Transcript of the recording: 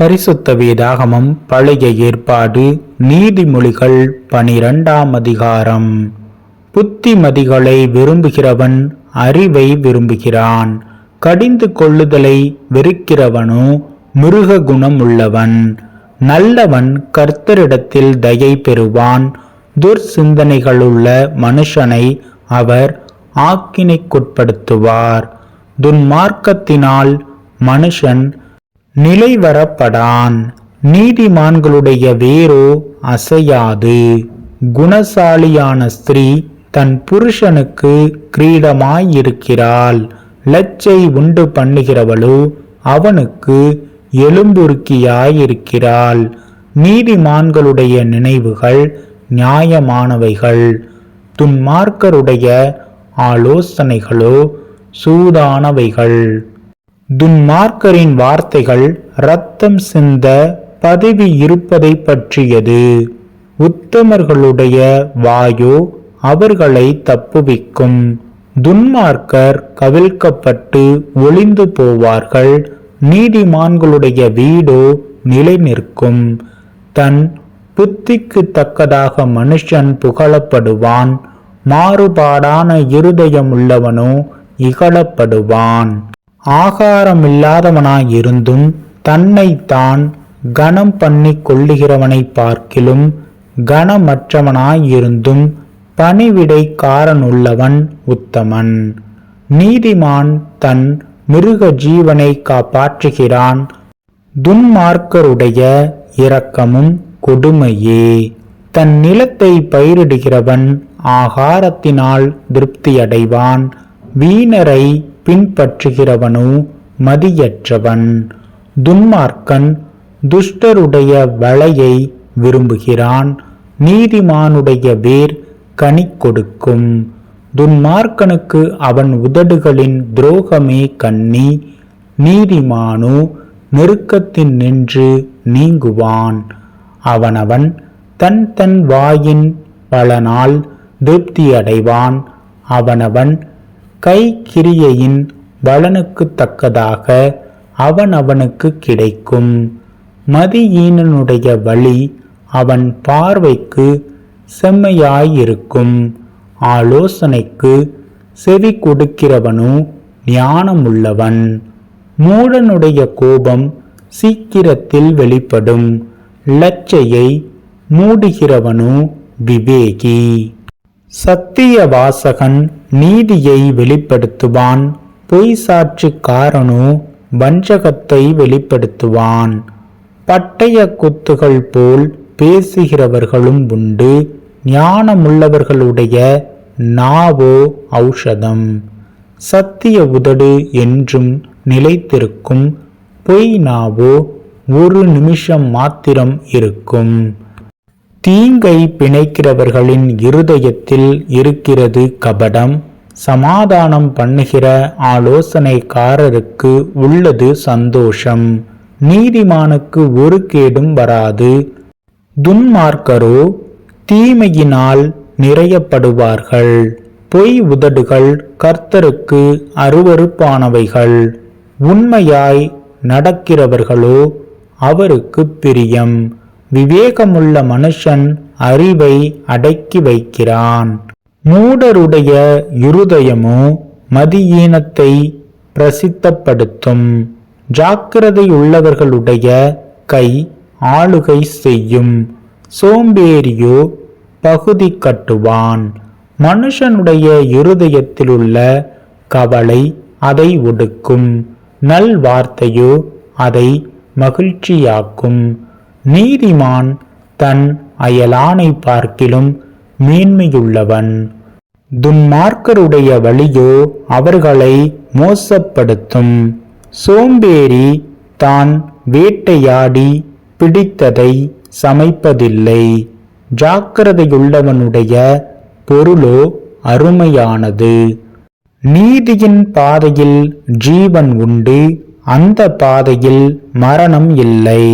பரிசுத்த வேதாகமம் பழைய ஏற்பாடு நீதிமொழிகள் பனிரெண்டாம் அதிகாரம். புத்திமதிகளை விரும்புகிறவன் அறிவை விரும்புகிறான். கடிந்து கொள்ளுதலை வெறுக்கிறவனோ மிருக குணம் உள்ளவன் நல்லவன் கர்த்தரிடத்தில் தயை பெறுவான். துர்சிந்தனைகளுள்ள மனுஷனை அவர் ஆக்கினைக்குட்படுத்துவார். துன்மார்க்கத்தினால் மனுஷன் நிலைவரப்படான். நீதிமான்களுடைய வேரோ அசையாது. குணசாலியான ஸ்திரீ தன் புருஷனுக்கு கிரீடமாயிருக்கிறாள். லச்சை உண்டு பண்ணுகிறவளோ அவனுக்கு எலும்புருக்கியாயிருக்கிறாள் நீதிமான்களுடைய நினைவுகள் நியாயமானவைகள். துன்மார்க்கருடைய ஆலோசனைகளோ சூதானவைகள். துன்மார்க்கரின் வார்த்தைகள் இரத்தம் சிந்த பதவி இருப்பதை பற்றியது. உத்தமர்களுடைய வாயோ அவர்களை தப்புவிக்கும். துன்மார்க்கர் கவிழ்க்கப்பட்டு ஒளிந்து போவார்கள். நீதிமான்களுடைய வீடோ நிலை நிற்கும் தன் புத்திக்கு தக்கதாக மனுஷன் புகழப்படுவான். மாறுபாடான இருதயம் உள்ளவனோ இகழப்படுவான். ஆகாரமில்லாதவனாயிருந்தும் தன்னைத்தான் கனம் பண்ணி கொள்ளுகிறவனை பார்க்கிலும் கனமற்றவனாயிருந்தும் பணிவிடைக்காரனுள்ளவன் உத்தமன். நீதிமான் தன் மிருக ஜீவனை காப்பாற்றுகிறான். துன்மார்க்கருடைய இரக்கமும் கொடுமையே. தன் நிலத்தை பயிரிடுகிறவன் ஆகாரத்தினால் திருப்தியடைவான். வீணரை பின்பற்றுகிறவனோ மதியற்றவன். துன்மார்க்கன் துஷ்டருடைய வலையை விரும்புகிறான். நீதிமானுடைய வேர் கனி கொடுக்கும். துன்மார்க்கனுக்கு அவன் உதடுகளின் துரோகமே கண்ணி. நீதிமானோ நெருக்கத்தின் நின்று நீங்குவான். அவனவன் தன் தன் வாயின் பலனால் திருப்தியடைவான். அவனவன் கை கிரியையின் பலனுக்கு தக்கதாக அவன் அவனுக்கு கிடைக்கும். மதியீனனுடைய வழி அவன் பார்வைக்கு செம்மையாயிருக்கும். ஆலோசனைக்கு செவி கொடுக்கிறவனோ ஞானமுள்ளவன். மூடனுடைய கோபம் சீக்கிரத்தில் வெளிப்படும். லச்சையை மூடுகிறவனோ விவேகி. சத்திய வாசகன் நீதியை வெளிப்படுத்துவான். பொய் சாட்சிக்காரனோ வஞ்சகத்தை வெளிப்படுத்துவான். பட்டய குத்துகள் போல் பேசுகிறவர்களும் உண்டு. ஞானமுள்ளவர்களுடைய நாவோ ஔஷதம். சத்திய உதடு என்றும் நிலைத்திருக்கும். பொய் நாவோ ஒரு நிமிஷம் மாத்திரம் இருக்கும். தீங்கை பிணைக்கிறவர்களின் இருதயத்தில் இருக்கிறது கபடம். சமாதானம் பண்ணுகிற ஆலோசனைக்காரருக்கு உள்ளது சந்தோஷம். நீதிமானுக்கு ஒரு கேடும் வராது. துன்மார்க்கரோ தீமையினால் நிறையப்படுவார்கள். பொய் உதடுகள் கர்த்தருக்கு அருவருப்பானவைகள். உண்மையாய் நடக்கிறவர்களோ அவருக்கு பிரியம். விவேகமுள்ள மனுஷன் அறிவை அடக்கி வைக்கிறான். மூடருடைய இருதயமோ மதியீனத்தை பிரசித்தப்படுத்தும். ஜாக்கிரதையுள்ளவர்களுடைய கை ஆளுகை செய்யும். சோம்பேறியோ பகுதி கட்டுவான். மனுஷனுடைய இருதயத்திலுள்ள கவலை அதை ஒடுக்கும். நல் வார்த்தையோ அதை மகிழ்ச்சியாக்கும். நீதிமான் தன் அயலானை பார்க்கிலும் மேன்மையுள்ளவன். துன்மார்க்கருடைய வழியோ அவர்களை மோசப்படுத்தும். சோம்பேறி தான் வேட்டையாடி பிடித்ததை சமைப்பதில்லை. ஜாக்கிரதையுள்ளவனுடைய பொருளோ அருமையானது. நீதியின் பாதையில் ஜீவன் உண்டு அந்த பாதையில் மரணம் இல்லை.